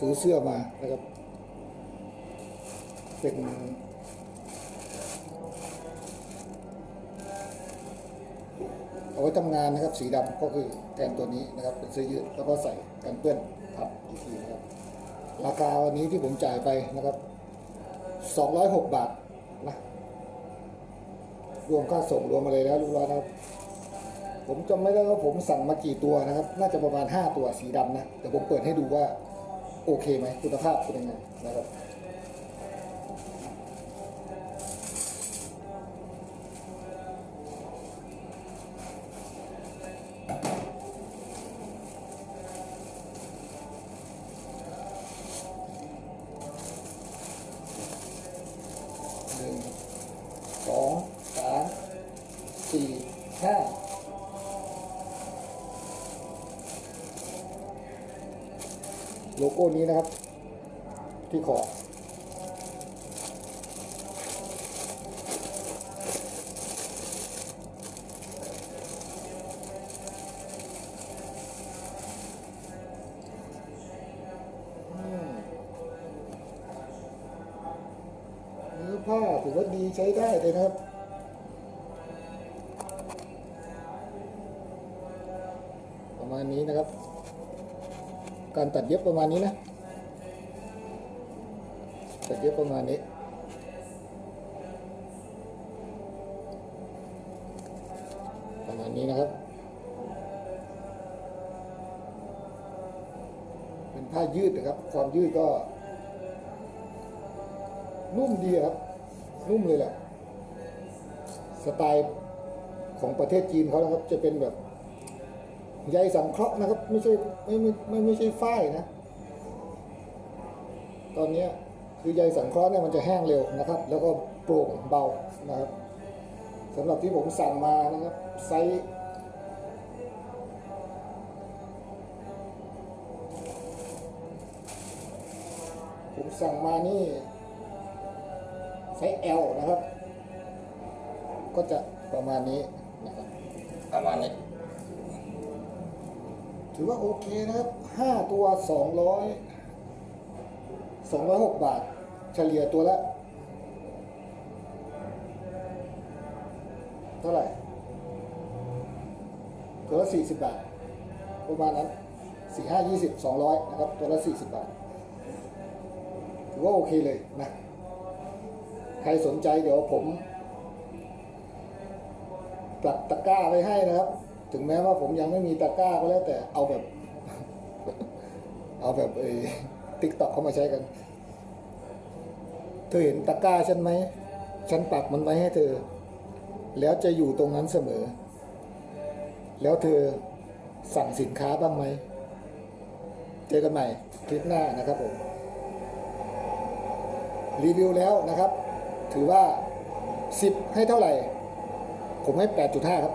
ซื้อเสื้อมานะครับ เป็นเอาไว้ทำงานนะครับ สีดำก็คือแทนตัวนี้นะครับ เป็นเสื้อยืดแล้วก็ใส่กันเปื้อนพับอีกทีนะครับราคาวันนี้ที่ผมจ่ายไปนะครับ 206 บาทนะรวมค่าส่งรวมมาเลยแล้วรียบร้อยนะครับ ผมจำไม่ได้ว่าผมสั่งมากี่ตัวนะครับ น่าจะประมาณ 5 ตัวสีดำนะเดี๋ยวผมเปิดให้ดูว่า โอเคไหมคุณภาพเป็นยังไงนะครับหนึ่งสองสามสี่ห้า โลโก้นี้นะครับ ที่ขอบอืมเนื้อผ้าถือว่าดีใช้ได้เลยนะครับประมาณนี้นะครับ การตัดเย็บประมาณนี้นะ ตัดเย็บประมาณนี้ ประมาณนี้นะครับ เป็นผ้ายืดนะครับ ความยืดก็ นุ่มดีครับ นุ่มเลยแหละ สไตล์ของประเทศจีนเขานะครับ จะเป็นแบบ ใยสังเคราะห์นะครับ ไม่ใช่ไม่ไม่ไม่ไม่ใช่ฝ้ายนะ ตอนนี้คือใยสังเคราะห์เนี่ยมันจะแห้งเร็วนะครับ แล้วก็โปร่งเบานะครับสำหรับที่ผมสั่งมานะครับไซส์ผมสั่งมานี่ไซส์ L นะครับ ก็จะประมาณนี้นะครับประมาณนี้ ถือว่าโอเคนะครับห้าตัวสองร้อยสองร้อยหกบาท เฉลี่ยตัวละ เท่าไหร่ ตัวละสี่สิบบาท ประมาณนั้นสี่ห้ายี่สิบสองร้อยนะครับ ตัวละสี่สิบบาท ถือว่าโอเคเลยนะ ใครสนใจเดี๋ยวผมปรับตะกร้าไว้ให้นะครับ ถึงแม้ว่าผมยังไม่มีตะกร้าก็แล้วแต่เอาแบบ เอาแบบเอติ๊กต็อกเข้ามาใช้กัน เธอเห็นตะกร้าฉันไหม ฉันปักมันไว้ให้เธอ แล้วจะอยู่ตรงนั้นเสมอ แล้วเธอสั่งสินค้าบ้างไหม เจอกันใหม่คลิปหน้านะครับผม รีวิวแล้วนะครับ ถือว่า 10 ให้เท่าไหร่ ผมให้ 8.5 ครับ